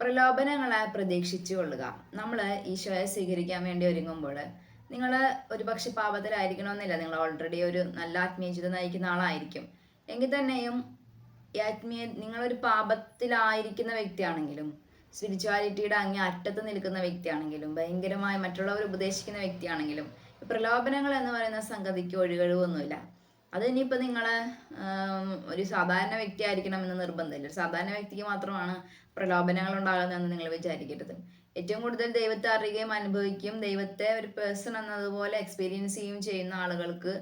പ്രലോഭനങ്ങളെ പ്രതീക്ഷിച്ചു കൊള്ളുക. നമ്മൾ ഈശോയെ സ്വീകരിക്കാൻ വേണ്ടി ഒരുങ്ങുമ്പോൾ നിങ്ങൾ ഒരു പക്ഷെ പാപത്തിലായിരിക്കണമെന്നില്ല. നിങ്ങൾ ഓൾറെഡി ഒരു നല്ല ആത്മീയ ജീവിതം നയിക്കുന്ന ആളായിരിക്കും. എങ്കിൽ തന്നെയും ആത്മീയ നിങ്ങളൊരു പാപത്തിലായിരിക്കുന്ന വ്യക്തിയാണെങ്കിലും സ്പിരിച്വാലിറ്റിയുടെ അങ്ങേ അറ്റത്ത് നിൽക്കുന്ന വ്യക്തിയാണെങ്കിലും ഭയങ്കരമായി മറ്റുള്ളവർ ഉപദേശിക്കുന്ന വ്യക്തിയാണെങ്കിലും പ്രലോഭനങ്ങൾ എന്ന് പറയുന്ന സംഗതിക്ക് ഒഴികഴിവൊന്നുമില്ല അത് ഇനിയിപ്പോൾ നിങ്ങൾ ഒരു സാധാരണ വ്യക്തി ആയിരിക്കണം എന്ന് നിർബന്ധമില്ല സാധാരണ വ്യക്തിക്ക് മാത്രമാണ് പ്രലോഭനങ്ങൾ ഉണ്ടാകുന്നതെന്ന് നിങ്ങൾ വിചാരിക്കരുത്. ഏറ്റവും കൂടുതൽ ദൈവത്തെ അറിയുകയും അനുഭവിക്കുകയും ദൈവത്തെ ഒരു പേഴ്സൺ എന്നതുപോലെ എക്സ്പീരിയൻസ് ചെയ്യുകയും ചെയ്യുന്ന ആളുകൾക്ക്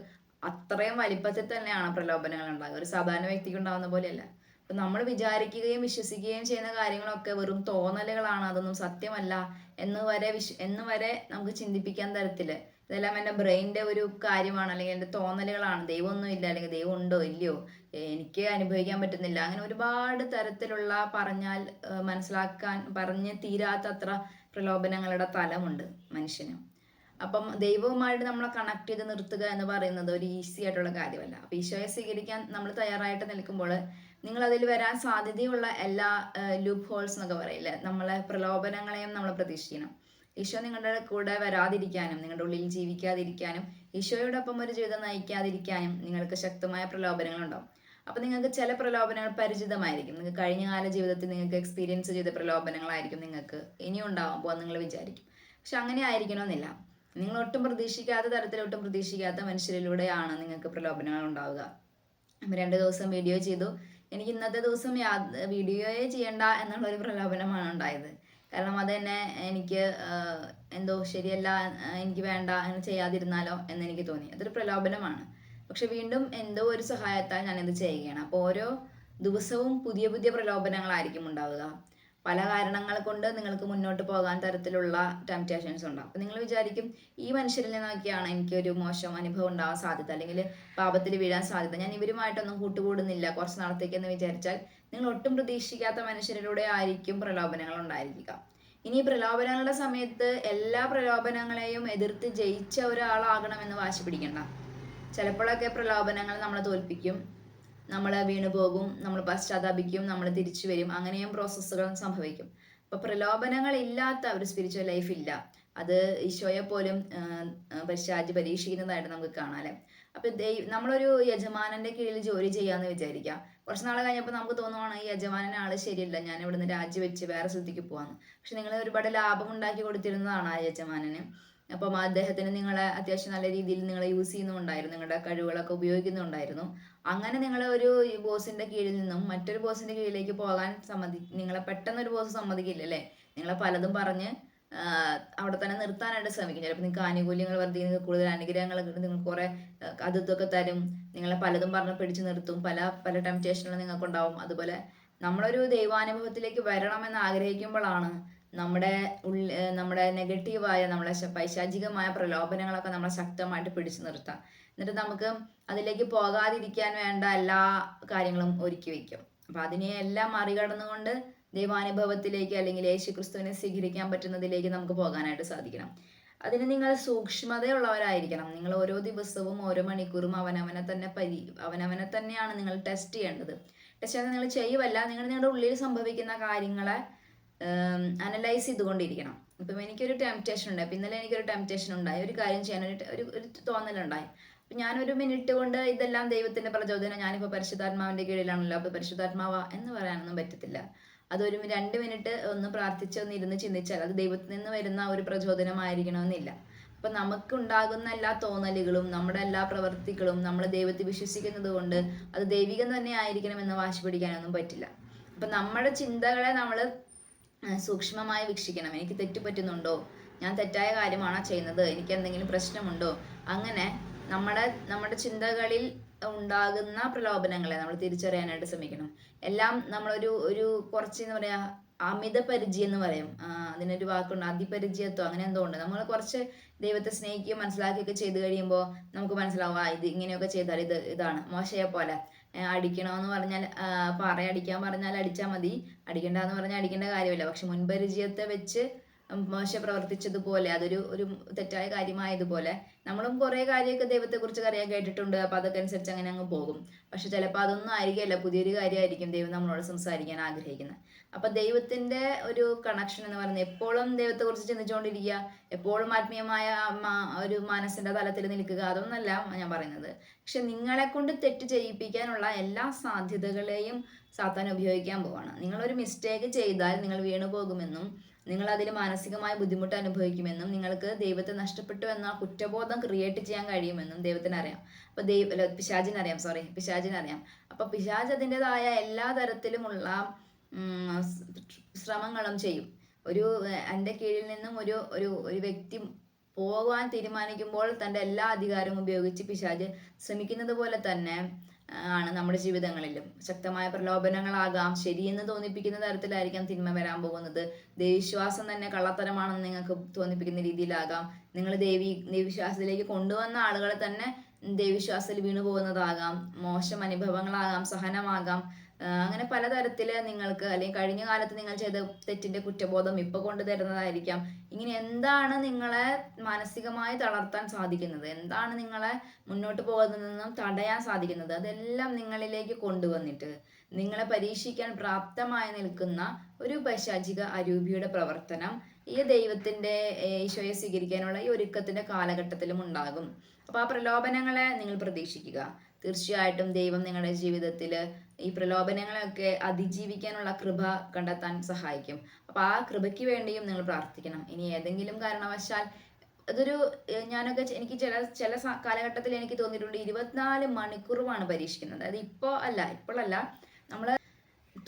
അത്രയും വലിപ്പത്തിൽ തന്നെയാണ് പ്രലോഭനങ്ങൾ ഉണ്ടാകുക. ഒരു സാധാരണ വ്യക്തിക്ക് ഉണ്ടാകുന്ന പോലെയല്ല. അപ്പൊ നമ്മൾ വിചാരിക്കുകയും വിശ്വസിക്കുകയും ചെയ്യുന്ന കാര്യങ്ങളൊക്കെ വെറും തോന്നലുകളാണ്. അതൊന്നും സത്യമല്ല. എന്ന് വരെ വിശ്വ എന്ന് വരെ നമുക്ക് ചിന്തിപ്പിക്കാൻ തരത്തിൽ ഇതെല്ലാം എന്റെ ബ്രെയിനിന്റെ ഒരു കാര്യമാണ്. അല്ലെങ്കിൽ എന്റെ തോന്നലുകളാണ്. ദൈവമൊന്നും ഇല്ല അല്ലെങ്കിൽ ദൈവം ഉണ്ടോ ഇല്ലയോ? എനിക്ക് അനുഭവിക്കാൻ പറ്റുന്നില്ല. അങ്ങനെ ഒരുപാട് തരത്തിലുള്ള പറഞ്ഞാൽ മനസ്സിലാക്കാൻ പറഞ്ഞ് തീരാത്തത്ര പ്രലോഭനങ്ങളുടെ തലമുണ്ട് മനുഷ്യന്. അപ്പം ദൈവവുമായിട്ട് നമ്മളെ കണക്ട് ചെയ്ത് നിർത്തുക എന്ന് പറയുന്നത് ഒരു ഈസി ആയിട്ടുള്ള കാര്യമല്ല. അപ്പൊ ഈശോയെ സ്വീകരിക്കാൻ നമ്മൾ തയ്യാറായിട്ട് നിൽക്കുമ്പോൾ നിങ്ങൾ അതിൽ വരാൻ സാധ്യതയുള്ള എല്ലാ ലൂപ്പ് ഹോൾസ് എന്നൊക്കെ പറയില്ലേ? നമ്മളെ പ്രലോഭനങ്ങളെയും നമ്മൾ പ്രതീക്ഷിക്കണം. ഈശോ നിങ്ങളുടെ കൂടെ വരാതിരിക്കാനും നിങ്ങളുടെ ഉള്ളിൽ ജീവിക്കാതിരിക്കാനും ഈശോയോടൊപ്പം ഒരു ജീവിതം നയിക്കാതിരിക്കാനും നിങ്ങൾക്ക് ശക്തമായ പ്രലോഭനങ്ങൾ ഉണ്ടാവും അപ്പൊ നിങ്ങൾക്ക് ചില പ്രലോഭനങ്ങൾ പരിചിതമായിരിക്കും. നിങ്ങൾക്ക് കഴിഞ്ഞ കാല ജീവിതത്തിൽ നിങ്ങൾക്ക് എക്സ്പീരിയൻസ് ചെയ്ത പ്രലോഭനങ്ങളായിരിക്കും നിങ്ങൾക്ക് ഇനി ഉണ്ടാവാൻ പോകാൻ നിങ്ങൾ വിചാരിക്കും. പക്ഷെ അങ്ങനെ ആയിരിക്കണമെന്നില്ല. നിങ്ങൾ ഒട്ടും പ്രതീക്ഷിക്കാത്ത തരത്തിൽ ഒട്ടും പ്രതീക്ഷിക്കാത്ത മനുഷ്യരിലൂടെയാണ് നിങ്ങൾക്ക് പ്രലോഭനങ്ങൾ ഉണ്ടാവുക. രണ്ടു ദിവസം വീഡിയോ ചെയ്തു. എനിക്ക് ഇന്നത്തെ ദിവസം വീഡിയോയെ ചെയ്യണ്ട എന്നുള്ള ഒരു പ്രലോഭനമാണ് ഉണ്ടായത്. കാരണം അത് തന്നെ എനിക്ക് എന്തോ ശരിയല്ല എനിക്ക് വേണ്ട എന്ന് ചെയ്യാതിരുന്നാലോ എന്ന് എനിക്ക് തോന്നി. അതൊരു പ്രലോഭനമാണ്. പക്ഷെ വീണ്ടും എന്തോ ഒരു സഹായത്താൽ ഞാനിത് ചെയ്യുകയാണ്. അപ്പോൾ ഓരോ ദിവസവും പുതിയ പുതിയ പ്രലോഭനങ്ങളായിരിക്കും ഉണ്ടാവുക. പല കാരണങ്ങൾ കൊണ്ട് നിങ്ങൾക്ക് മുന്നോട്ട് പോകാൻ തരത്തിലുള്ള ടെംപ്റ്റേഷൻസ് ഉണ്ടാവും അപ്പം നിങ്ങൾ വിചാരിക്കും ഈ മനുഷ്യരിൽ നിന്നൊക്കെയാണ് എനിക്കൊരു മോശം അനുഭവം ഉണ്ടാവാൻ സാധ്യത അല്ലെങ്കിൽ പാപത്തിൽ വീഴാൻ സാധ്യത. ഞാൻ ഇവരുമായിട്ടൊന്നും കൂട്ടുകൂടുന്നില്ല. കുറച്ച് നാളത്തേക്ക് എന്ന് വിചാരിച്ചാൽ നിങ്ങൾ ഒട്ടും പ്രതീക്ഷിക്കാത്ത മനുഷ്യരിലൂടെ ആയിരിക്കും പ്രലോഭനങ്ങൾ ഉണ്ടായിരിക്കുക. ഇനി പ്രലോഭനങ്ങളുടെ സമയത്ത് എല്ലാ പ്രലോഭനങ്ങളെയും എതിർത്ത് ജയിച്ച ഒരാളാകണമെന്ന് വാശി പിടിക്കണ്ട. ചിലപ്പോഴൊക്കെ പ്രലോഭനങ്ങൾ നമ്മളെ തോൽപ്പിക്കും. നമ്മൾ വീണു പോകും നമ്മൾ പശ്ചാത്താപിക്കും നമ്മൾ തിരിച്ചു വരും. അങ്ങനെയും പ്രോസസ്സുകൾ സംഭവിക്കും. അപ്പൊ പ്രലോഭനങ്ങൾ ഇല്ലാത്ത ഒരു സ്പിരിച്വൽ ലൈഫ് ഇല്ല. അത് ഈശോയെ പോലും പശ്ചാത്തി പരീക്ഷിക്കുന്നതായിട്ട് നമുക്ക് കാണാം അപ്പൊ ദൈവ നമ്മളൊരു യജമാനന്റെ കീഴിൽ ജോലി ചെയ്യാന്ന് വിചാരിക്കാം കുറച്ച് നാൾ കഴിഞ്ഞപ്പോൾ നമുക്ക് തോന്നുവാണ് ഈ യജമാനൻ ആൾ ശരിയല്ല. ഞാൻ ഇവിടുന്ന് രാജിവെച്ച് വേറെ സ്ഥലത്തേക്ക് പോവാന്ന്. പക്ഷെ നിങ്ങൾ ഒരുപാട് ലാഭം ഉണ്ടാക്കി കൊടുത്തിരുന്നതാണ് ആ യജമാനന്. അപ്പം അദ്ദേഹത്തിന് നിങ്ങളെ അത്യാവശ്യം നല്ല രീതിയിൽ നിങ്ങളെ യൂസ് ചെയ്യുന്നുണ്ടായിരുന്നു നിങ്ങളുടെ കഴിവുകളൊക്കെ ഉപയോഗിക്കുന്നുണ്ടായിരുന്നു അങ്ങനെ നിങ്ങൾ ഒരു ബോസിന്റെ കീഴിൽ നിന്നും മറ്റൊരു ബോസിന്റെ കീഴിലേക്ക് പോകാൻ സമ്മതി നിങ്ങളെ പെട്ടെന്ന് ഒരു ബോസ് സമ്മതിക്കില്ല അല്ലേ? നിങ്ങളെ പലതും പറഞ്ഞ് അവിടെ തന്നെ നിർത്താനായിട്ട് ശ്രമിക്കും. ചിലപ്പോൾ നിങ്ങൾക്ക് ആനുകൂല്യങ്ങൾ വർദ്ധിക്കും നിങ്ങൾക്ക് കൂടുതൽ അനുഗ്രഹങ്ങൾ കിട്ടും നിങ്ങൾക്ക് കുറെ അത് തരും. നിങ്ങളെ പലതും പറഞ്ഞ് പിടിച്ചു നിർത്തും. പല പല ടെംപ്റ്റേഷനുകളും നിങ്ങൾക്ക് ഉണ്ടാവും അതുപോലെ നമ്മളൊരു ദൈവാനുഭവത്തിലേക്ക് വരണമെന്ന് ആഗ്രഹിക്കുമ്പോഴാണ് നമ്മുടെ ഉള്ളിൽ നമ്മുടെ നെഗറ്റീവായ നമ്മളെ പൈശാചികമായ പ്രലോഭനങ്ങളൊക്കെ നമ്മളെ ശക്തമായിട്ട് പിടിച്ചു നിർത്താം. എന്നിട്ട് നമുക്ക് അതിലേക്ക് പോകാതിരിക്കാൻ വേണ്ട എല്ലാ കാര്യങ്ങളും ഒരുക്കി വയ്ക്കും അപ്പൊ അതിനെ എല്ലാം മറികടന്നുകൊണ്ട് ദൈവാനുഭവത്തിലേക്ക് അല്ലെങ്കിൽ യേശു ക്രിസ്തുവിനെ സ്വീകരിക്കാൻ പറ്റുന്നതിലേക്ക് നമുക്ക് പോകാനായിട്ട് സാധിക്കണം. അതിന് നിങ്ങൾ സൂക്ഷ്മതയുള്ളവരായിരിക്കണം. നിങ്ങൾ ഓരോ ദിവസവും ഓരോ മണിക്കൂറും അവനവനെ തന്നെ പരി അവനവനെ തന്നെയാണ് നിങ്ങൾ ടെസ്റ്റ് ചെയ്യേണ്ടത്. ടെസ്റ്റ് ചെയ്ത് നിങ്ങൾ ചെയ്യുവല്ല. നിങ്ങൾ നിങ്ങളുടെ ഉള്ളിൽ സംഭവിക്കുന്ന കാര്യങ്ങളെ അനലൈസ് ചെയ്തുകൊണ്ടിരിക്കണം. ഇപ്പം എനിക്കൊരു ടെംപ്റ്റേഷൻ ഉണ്ടായി. അപ്പം ഇന്നലെ എനിക്കൊരു ടെംപ്റ്റേഷൻ ഉണ്ടായി. ഒരു കാര്യം ചെയ്യാൻ ഒരു ഒരു തോന്നലുണ്ടായി. അപ്പം ഞാനൊരു മിനിറ്റ് കൊണ്ട് ഇതെല്ലാം ദൈവത്തിന്റെ പ്രചോദനം ഞാനിപ്പോൾ പരിശുദ്ധാത്മാവിന്റെ കീഴിലാണല്ലോ. അപ്പോൾ പരിശുദ്ധാത്മാവ എന്ന് പറയാനൊന്നും പറ്റത്തില്ല. അതൊരു രണ്ട് മിനിറ്റ് ഒന്ന് പ്രാർത്ഥിച്ച് ഒന്ന് ഇരുന്ന് ചിന്തിച്ചാൽ അത് ദൈവത്തിൽ നിന്ന് വരുന്ന ഒരു പ്രചോദനമായിരിക്കണമെന്നില്ല. അപ്പം നമുക്കുണ്ടാകുന്ന എല്ലാ തോന്നലുകളും നമ്മുടെ എല്ലാ പ്രവൃത്തികളും നമ്മൾ ദൈവത്തെ വിശ്വസിക്കുന്നത് കൊണ്ട് അത് ദൈവികം തന്നെ ആയിരിക്കണം എന്ന് വാശി പിടിക്കാനൊന്നും പറ്റില്ല. അപ്പം നമ്മുടെ ചിന്തകളെ നമ്മൾ സൂക്ഷ്മമായി വീക്ഷിക്കണം. എനിക്ക് തെറ്റ് പറ്റുന്നുണ്ടോ? ഞാൻ തെറ്റായ കാര്യമാണോ ചെയ്യുന്നത്? എനിക്ക് എന്തെങ്കിലും പ്രശ്നമുണ്ടോ? അങ്ങനെ നമ്മുടെ നമ്മുടെ ചിന്തകളിൽ ഉണ്ടാകുന്ന പ്രലോഭനങ്ങളെ നമ്മൾ തിരിച്ചറിയാനായിട്ട് ശ്രമിക്കണം. എല്ലാം നമ്മളൊരു ഒരു കുറച്ച് എന്ന് പറയാ അമിത പരിചയം എന്ന് പറയും. അതിനൊരു വാക്കുണ്ട്. അതിപരിചയത്വം. അങ്ങനെ എന്തോ ഉണ്ട്. നമ്മൾ കുറച്ച് ദൈവത്തെ സ്നേഹിക്കുകയും മനസ്സിലാക്കുകയൊക്കെ ചെയ്ത് കഴിയുമ്പോൾ നമുക്ക് മനസ്സിലാവും ആ ഇത് ഇങ്ങനെയൊക്കെ ചെയ്താൽ ഇത് ഇതാണ് മോശയെ പോലെ അടിക്കണമെന്ന് പറഞ്ഞാൽ പാറ അടിക്കാൻ പറഞ്ഞാൽ അടിച്ചാൽ മതി. അടിക്കണ്ടെന്ന് പറഞ്ഞാൽ അടിക്കേണ്ട കാര്യമില്ല. പക്ഷെ മുൻപരിചയത്തെ വെച്ച് മോശ പ്രവർത്തിച്ചതുപോലെ അതൊരു ഒരു തെറ്റായ കാര്യമായതുപോലെ നമ്മളും കുറേ കാര്യമൊക്കെ ദൈവത്തെക്കുറിച്ച് അറിയാൻ കേട്ടിട്ടുണ്ട്. അപ്പൊ അതൊക്കെ അനുസരിച്ച് അങ്ങനെ അങ്ങ് പോകും. പക്ഷെ ചിലപ്പോൾ അതൊന്നും ആയിരിക്കില്ല പുതിയൊരു കാര്യമായിരിക്കും ദൈവം നമ്മളോട് സംസാരിക്കാൻ ആഗ്രഹിക്കുന്നത്. അപ്പൊ ദൈവത്തിന്റെ ഒരു കണക്ഷൻ എന്ന് പറയുന്നത് എപ്പോഴും ദൈവത്തെക്കുറിച്ച് ചിന്തിച്ചുകൊണ്ടിരിക്കുക. എപ്പോഴും ആത്മീയമായ ഒരു മനസ്സിന്റെ തലത്തിൽ നിൽക്കുക. അതൊന്നല്ല ഞാൻ പറയുന്നത്. പക്ഷെ നിങ്ങളെ കൊണ്ട് തെറ്റ് ചെയ്യിപ്പിക്കാനുള്ള എല്ലാ സാധ്യതകളെയും സാത്താൻ ഉപയോഗിക്കാൻ പോവാണ്. നിങ്ങളൊരു മിസ്റ്റേക്ക് ചെയ്താൽ നിങ്ങൾ വീണു പോകുമെന്നും നിങ്ങൾ അതിൽ മാനസികമായ ബുദ്ധിമുട്ട് അനുഭവിക്കുമെന്നും നിങ്ങൾക്ക് ദൈവത്തെ നഷ്ടപ്പെട്ടു എന്ന കുറ്റബോധം ക്രിയേറ്റ് ചെയ്യാൻ കഴിയുമെന്നും ദൈവത്തിന് അറിയാം അപ്പൊ ദൈവ പിശാചിനറിയാം സോറി പിശാചിനറിയാം. അപ്പൊ പിശാജ് അതിന്റെതായ എല്ലാ തരത്തിലുമുള്ള ശ്രമങ്ങളും ചെയ്യും. ഒരു എന്റെ കീഴിൽ നിന്നും ഒരു ഒരു ഒരു വ്യക്തി പോകാൻ തീരുമാനിക്കുമ്പോൾ തന്റെ എല്ലാ അധികാരവും ഉപയോഗിച്ച് പിശാജ് ശ്രമിക്കുന്നത് പോലെ തന്നെ ആണ് നമ്മുടെ ജീവിതങ്ങളിലും. ശക്തമായ പ്രലോഭനങ്ങളാകാം. ശരിയെന്ന് തോന്നിപ്പിക്കുന്ന തരത്തിലായിരിക്കാം തിന്മ വരാൻ പോകുന്നത്. ദേവിശ്വാസം തന്നെ കള്ളത്തരമാണെന്ന് നിങ്ങൾക്ക് തോന്നിപ്പിക്കുന്ന രീതിയിലാകാം. നിങ്ങൾ ദേവി ദേവിശ്വാസത്തിലേക്ക് കൊണ്ടുവന്ന ആളുകളെ തന്നെ ദേവിശ്വാസത്തിൽ വീണു പോകുന്നതാകാം മോശം അനുഭവങ്ങളാകാം സഹനമാകാം. അങ്ങനെ പലതരത്തിൽ നിങ്ങൾക്ക് അല്ലെങ്കിൽ കഴിഞ്ഞ കാലത്ത് നിങ്ങൾ ചെയ്ത തെറ്റിന്റെ കുറ്റബോധം ഇപ്പൊ കൊണ്ടുതരുന്നതായിരിക്കാം ഇങ്ങനെ എന്താണ് നിങ്ങളെ മാനസികമായി തളർത്താൻ സാധിക്കുന്നത്? എന്താണ് നിങ്ങളെ മുന്നോട്ട് പോകുന്നതിൽ നിന്നും തടയാൻ സാധിക്കുന്നത്? അതെല്ലാം നിങ്ങളിലേക്ക് കൊണ്ടുവന്നിട്ട് നിങ്ങളെ പരീക്ഷിക്കാൻ പ്രാപ്തമായി നിൽക്കുന്ന ഒരു പൈശാചിക അരൂപിയുടെ പ്രവർത്തനം ഈ ദൈവത്തിന്റെ ഈശോയെ സ്വീകരിക്കാനുള്ള ഈ ഒരുക്കത്തിന്റെ കാലഘട്ടത്തിലും ഉണ്ടാകും. അപ്പൊ ആ പ്രലോഭനങ്ങളെ നിങ്ങൾ പ്രതീക്ഷിക്കുക. തീർച്ചയായിട്ടും ദൈവം നിങ്ങളുടെ ജീവിതത്തിൽ ഈ പ്രലോഭനങ്ങളെയൊക്കെ അതിജീവിക്കാനുള്ള കൃപ കണ്ടെത്താൻ സഹായിക്കും. അപ്പൊ ആ കൃപയ്ക്ക് വേണ്ടിയും നിങ്ങൾ പ്രാർത്ഥിക്കണം. ഇനി ഏതെങ്കിലും കാരണവശാൽ അതൊരു ഞാനൊക്കെ എനിക്ക് ചില ചില കാലഘട്ടത്തിൽ എനിക്ക് തോന്നിയിട്ടുണ്ട് ഇരുപത്തിനാല് മണിക്കൂറുമാണ് പരീക്ഷിക്കുന്നത്. അതായത് ഇപ്പോ അല്ല ഇപ്പോഴല്ല. നമ്മൾ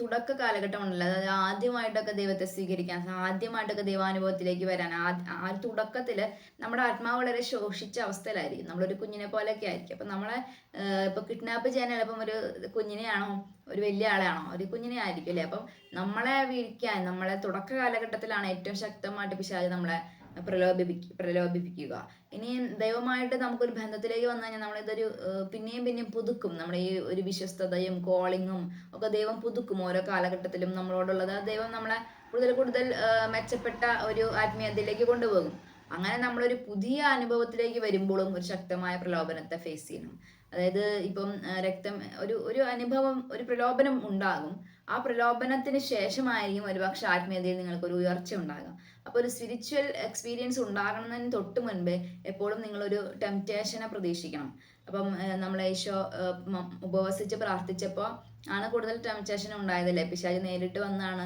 തുടക്ക കാലഘട്ടം ഉണ്ടല്ലോ അതായത് ആദ്യമായിട്ടൊക്കെ ദൈവത്തെ സ്വീകരിക്കാൻ ആദ്യമായിട്ടൊക്കെ ദൈവാനുഭവത്തിലേക്ക് വരാൻ ആ- തുടക്കത്തിൽ നമ്മുടെ ആത്മാവ് വളരെ ശോഷിച്ച അവസ്ഥയിലായിരിക്കും. നമ്മളൊരു കുഞ്ഞിനെ പോലെയൊക്കെ ആയിരിക്കും. അപ്പം നമ്മളെ ഏഹ്, ഇപ്പൊ കിഡ്നാപ്പ് ചെയ്യാൻ എളുപ്പം ഒരു കുഞ്ഞിനെയാണോ ഒരു വലിയ ആളാണോ ഒരു കുഞ്ഞിനെ ആയിരിക്കും അല്ലേ? അപ്പം നമ്മളെ വീഴിക്കാൻ നമ്മളെ തുടക്ക കാലഘട്ടത്തിലാണ് ഏറ്റവും ശക്തമായിട്ട് പിശാച് നമ്മളെ പ്രലോഭിപ്പിക്കുക പ്രലോഭിപ്പിക്കുക. ഇനി ദൈവമായിട്ട് നമുക്കൊരു ബന്ധത്തിലേക്ക് വന്നു കഴിഞ്ഞാൽ നമ്മളിതൊരു പിന്നെയും പിന്നെയും പുതുക്കും. നമ്മുടെ ഈ ഒരു വിശ്വസ്തതയും കോളിങ്ങും ഒക്കെ ദൈവം പുതുക്കും ഓരോ കാലഘട്ടത്തിലും നമ്മളോടുള്ളത്. ദൈവം നമ്മളെ കൂടുതൽ കൂടുതൽ മെച്ചപ്പെട്ട ഒരു ആത്മീയതയിലേക്ക് കൊണ്ടുപോകും. അങ്ങനെ നമ്മളൊരു പുതിയ അനുഭവത്തിലേക്ക് വരുമ്പോഴും ഒരു ശക്തമായ പ്രലോഭനത്തെ ഫേസ് ചെയ്യണം. അതായത് ഇപ്പം രക്തം ഒരു ഒരു അനുഭവം ഒരു പ്രലോഭനം ഉണ്ടാകും. ആ പ്രലോഭനത്തിന് ശേഷമായിരിക്കും ഒരുപക്ഷെ ആത്മീയതയിൽ നിങ്ങൾക്ക് ഒരു ഉയർച്ച ഉണ്ടാകാം. അപ്പോൾ ഒരു സ്പിരിച്വൽ എക്സ്പീരിയൻസ് ഉണ്ടാകണമെന്നതിന് തൊട്ട് മുൻപേ എപ്പോഴും നിങ്ങളൊരു ടെംപ്റ്റേഷനെ പ്രതീക്ഷിക്കണം. അപ്പം നമ്മൾ ഈശോ ഉപവസിച്ച് പ്രാർത്ഥിച്ചപ്പോൾ ആണ് കൂടുതൽ ടെംപ്റ്റേഷൻ ഉണ്ടായതല്ലേ? പിശാജ് നേരിട്ട് വന്നാണ്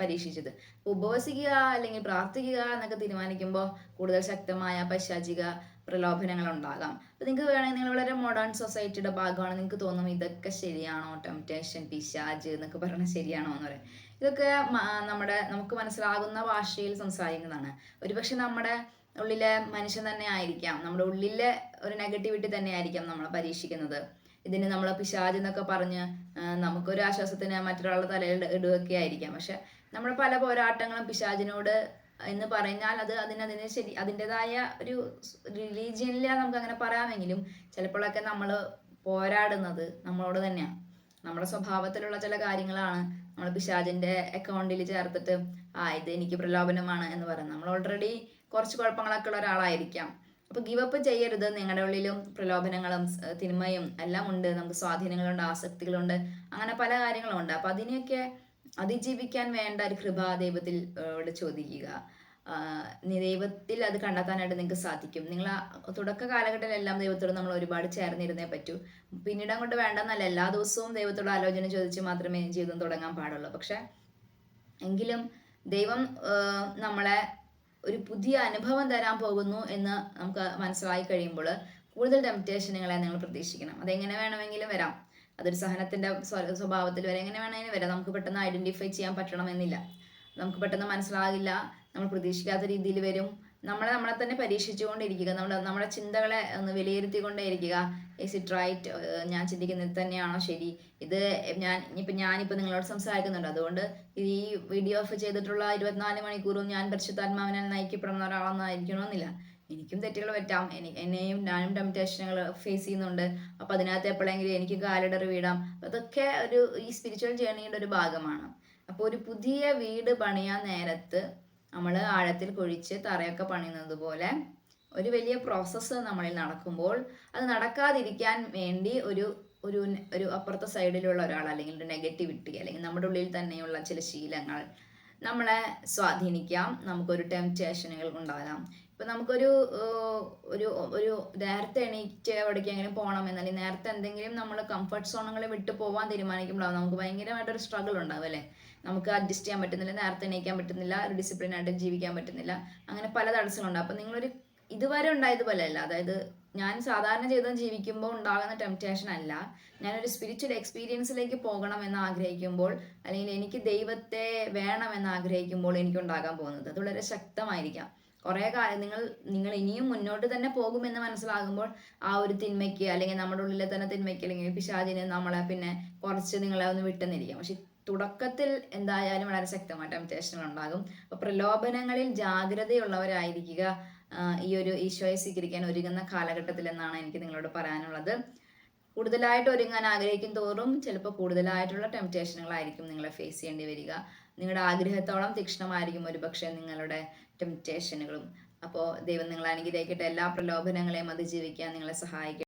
പരീക്ഷിച്ചത്. അപ്പോൾ ഉപവസിക്കുക അല്ലെങ്കിൽ പ്രാർത്ഥിക്കുക എന്നൊക്കെ തീരുമാനിക്കുമ്പോൾ കൂടുതൽ ശക്തമായ പൈശാചിക പ്രലോഭനങ്ങൾ ഉണ്ടാകാം. അപ്പം നിങ്ങൾക്ക് വേണമെങ്കിൽ നിങ്ങൾ വളരെ മോഡേൺ സൊസൈറ്റിയുടെ ഭാഗമാണ്. നിങ്ങൾക്ക് തോന്നും ഇതൊക്കെ ശരിയാണോ? ടെംപ്റ്റേഷൻ പിശാജ് എന്നൊക്കെ പറഞ്ഞാൽ ശരിയാണോ എന്ന് പറയാം. ഇതൊക്കെ നമ്മുടെ നമുക്ക് മനസ്സിലാകുന്ന ഭാഷയിൽ സംസാരിക്കുന്നതാണ്. ഒരുപക്ഷെ നമ്മുടെ ഉള്ളിലെ മനുഷ്യൻ തന്നെ ആയിരിക്കാം. നമ്മുടെ ഉള്ളിലെ ഒരു നെഗറ്റിവിറ്റി തന്നെ ആയിരിക്കാം നമ്മളെ പരീക്ഷിക്കുന്നത്. ഇതിന് നമ്മൾ പിശാജ് എന്നൊക്കെ പറഞ്ഞ് നമുക്കൊരു ആശ്വാസത്തിന് മറ്റൊരാളുടെ തലയിൽ ഇടുകയൊക്കെ ആയിരിക്കാം. പക്ഷെ നമ്മുടെ പല പോരാട്ടങ്ങളും പിശാജിനോട് എന്ന് പറഞ്ഞാൽ അത് അതിനതിന് ശരി അതിന്റെതായ ഒരു റിലീജിയനിൽ നമുക്ക് അങ്ങനെ പറയാമെങ്കിലും ചിലപ്പോഴൊക്കെ നമ്മൾ പോരാടുന്നത് നമ്മളോട് തന്നെയാണ് നമ്മുടെ സ്വഭാവത്തിലുള്ള ചില കാര്യങ്ങളാണ് നമ്മൾ പിശാജിന്റെ അക്കൗണ്ടിൽ ചേർത്തിട്ട് ആ ഇത് എനിക്ക് പ്രലോഭനമാണ് എന്ന് പറയുന്നത് നമ്മൾ ഓൾറെഡി കുറച്ച് കുഴപ്പങ്ങളൊക്കെ ഉള്ള ഒരാളായിരിക്കാം. അപ്പൊ ഗിവ് അപ്പ് ചെയ്യരുത്. നിങ്ങളുടെ ഉള്ളിലും പ്രലോഭനങ്ങളും തിന്മയും എല്ലാം ഉണ്ട്. നമുക്ക് സ്വാധീനങ്ങളുണ്ട് ആസക്തികളുണ്ട്. അങ്ങനെ പല കാര്യങ്ങളും ഉണ്ട്. അപ്പൊ അതിനെയൊക്കെ അതിജീവിക്കാൻ വേണ്ട ഒരു കൃപ ദൈവത്തിൽ ചോദിക്കുക. ദൈവത്തിൽ അത് കണ്ടെത്താനായിട്ട് നിങ്ങൾക്ക് സാധിക്കും. നിങ്ങൾ തുടക്ക കാലഘട്ടത്തിലെല്ലാം ദൈവത്തോട് നമ്മൾ ഒരുപാട് ചേർന്നിരുന്നേ പറ്റൂ. പിന്നീട് അങ്ങോട്ട് വേണ്ടെന്നല്ല എല്ലാ ദിവസവും ദൈവത്തോട് ആലോചന ചോദിച്ച് മാത്രമേ ജീവിതം തുടങ്ങാൻ പാടുള്ളൂ. പക്ഷെ എങ്കിലും ദൈവം നമ്മളെ ഒരു പുതിയ അനുഭവം തരാൻ പോകുന്നു എന്ന് നമുക്ക് മനസ്സിലായി കഴിയുമ്പോൾ കൂടുതൽ ടെംപ്റ്റേഷനുകളെ നിങ്ങൾ പ്രതീക്ഷിക്കണം. അതെങ്ങനെ വേണമെങ്കിലും വരാം. അതൊരു സഹനത്തിന്റെ സ്വ- സ്വഭാവത്തിൽ വരെ എങ്ങനെ വേണമെങ്കിലും വരാം. നമുക്ക് പെട്ടെന്ന് ഐഡന്റിഫൈ ചെയ്യാൻ പറ്റണമെന്നില്ല. നമുക്ക് പെട്ടെന്ന് മനസ്സിലാകില്ല. നമ്മൾ പ്രതീക്ഷിക്കാത്ത രീതിയിൽ വരും. നമ്മളെ നമ്മളെ തന്നെ പരീക്ഷിച്ചുകൊണ്ടിരിക്കുക. നമ്മുടെ നമ്മുടെ ചിന്തകളെ ഒന്ന് വിലയിരുത്തിക്കൊണ്ടേയിരിക്കുക. ഇസ് ഇറ്റ് റൈറ്റ് ഞാൻ ചിന്തിക്കുന്നത് തന്നെയാണോ ശരി? ഇത് ഞാൻ ഇനിയിപ്പോൾ ഞാനിപ്പോൾ നിങ്ങളോട് സംസാരിക്കുന്നുണ്ട്. അതുകൊണ്ട് ഈ വീഡിയോ ഓഫ് ചെയ്തിട്ടുള്ള ഇരുപത്തിനാല് മണിക്കൂറും ഞാൻ പരിശുദ്ധാത്മാവിനെ നയിക്കപ്പെടുന്ന ഒരാളൊന്നായിരിക്കണമെന്നില്ല. എനിക്കും തെറ്റുകൾ പറ്റാം. എനിക്ക് എന്നെയും ഞാനും ടെംപ്റ്റേഷനുകൾ ഫേസ് ചെയ്യുന്നുണ്ട്. അപ്പോൾ അതിനകത്ത് എപ്പോഴെങ്കിലും എനിക്ക് കാലിടറി വീടാം അതൊക്കെ ഒരു ഈ സ്പിരിച്വൽ ജേണിയുടെ ഒരു ഭാഗമാണ്. അപ്പോൾ ഒരു പുതിയ വീട് പണിയാൻ നേരത്ത് നമ്മൾ ആഴത്തിൽ കുഴിച്ച് തറയൊക്കെ പണിയുന്നത് പോലെ ഒരു വലിയ പ്രോസസ്സ് നമ്മളിൽ നടക്കുമ്പോൾ അത് നടക്കാതിരിക്കാൻ വേണ്ടി ഒരു ഒരു ഒരു അപ്പുറത്തെ സൈഡിലുള്ള ഒരാൾ അല്ലെങ്കിൽ ഒരു നെഗറ്റിവിറ്റി അല്ലെങ്കിൽ നമ്മുടെ ഉള്ളിൽ തന്നെയുള്ള ചില ശീലങ്ങൾ നമ്മളെ സ്വാധീനിക്കാം. നമുക്കൊരു ടെംപ്റ്റേഷനുകൾ ഉണ്ടാകാം. ഇപ്പം നമുക്കൊരു ഒരു ഒരു നേരത്തെ എണീറ്റ് എവിടേക്കെങ്കിലും പോകണം എന്നല്ലെങ്കിൽ നേരത്തെ എന്തെങ്കിലും നമ്മൾ കംഫർട്ട് സോണുകളെ വിട്ടു പോകാൻ തീരുമാനിക്കുമ്പോഴാണ് നമുക്ക് ഭയങ്കരമായിട്ടൊരു സ്ട്രഗിൾ ഉണ്ടാവും അല്ലേ? നമുക്ക് അഡ്ജസ്റ്റ് ചെയ്യാൻ പറ്റുന്നില്ല നേരത്തെ എണീക്കാൻ പറ്റുന്നില്ല ഒരു ഡിസിപ്ലിൻ ആയിട്ട് ജീവിക്കാൻ പറ്റുന്നില്ല അങ്ങനെ പല തടസ്സങ്ങളുണ്ട്. അപ്പൊ നിങ്ങളൊരു ഇതുവരെ ഉണ്ടായതുപോലെ അല്ല അതായത് ഞാൻ സാധാരണ ജീവിതം ജീവിക്കുമ്പോൾ ഉണ്ടാകുന്ന ടെംപ്റ്റേഷൻ അല്ല. ഞാനൊരു സ്പിരിച്വൽ എക്സ്പീരിയൻസിലേക്ക് പോകണം എന്ന് ആഗ്രഹിക്കുമ്പോൾ അല്ലെങ്കിൽ എനിക്ക് ദൈവത്തെ വേണം എന്ന് ആഗ്രഹിക്കുമ്പോൾ എനിക്ക് ഉണ്ടാകാൻ പോകുന്നത്. അത് വളരെ ശക്തമായിരിക്കാം. കുറേ കാലം നിങ്ങൾ നിങ്ങൾ ഇനിയും മുന്നോട്ട് തന്നെ പോകുമെന്ന് മനസ്സിലാകുമ്പോൾ ആ ഒരു തിന്മയ്ക്ക് അല്ലെങ്കിൽ നമ്മുടെ ഉള്ളിലെ തന്നെ തിന്മയ്ക്ക് അല്ലെങ്കിൽ പിശാചിനെ നമ്മളെ പിന്നെ കുറച്ച് നിങ്ങളെ ഒന്ന് വിട്ടെന്നിരിക്കാം പക്ഷെ തുടക്കത്തിൽ എന്തായാലും വളരെ ശക്തമായ ടെംപ്റ്റേഷനുകൾ ഉണ്ടാകും. അപ്പൊ പ്രലോഭനങ്ങളിൽ ജാഗ്രതയുള്ളവരായിരിക്കുക ഈ ഒരു ഈശോയെ സ്വീകരിക്കാൻ ഒരുങ്ങുന്ന കാലഘട്ടത്തിൽ എന്നാണ് എനിക്ക് നിങ്ങളോട് പറയാനുള്ളത്. കൂടുതലായിട്ട് ഒരുങ്ങാൻ ആഗ്രഹിക്കും തോറും ചിലപ്പോൾ കൂടുതലായിട്ടുള്ള ടെംപ്റ്റേഷനുകളായിരിക്കും നിങ്ങളെ ഫേസ് ചെയ്യേണ്ടി വരിക. നിങ്ങളുടെ ആഗ്രഹത്തോളം തീക്ഷ്ണമായിരിക്കും ഒരുപക്ഷെ നിങ്ങളുടെ ടെംപ്റ്റേഷനുകളും അപ്പോൾ ദൈവം നിങ്ങളെ അനുഗ്രഹിക്കട്ടെ. എല്ലാ പ്രലോഭനങ്ങളെയും അതിജീവിക്കാൻ നിങ്ങളെ സഹായിക്കട്ടെ.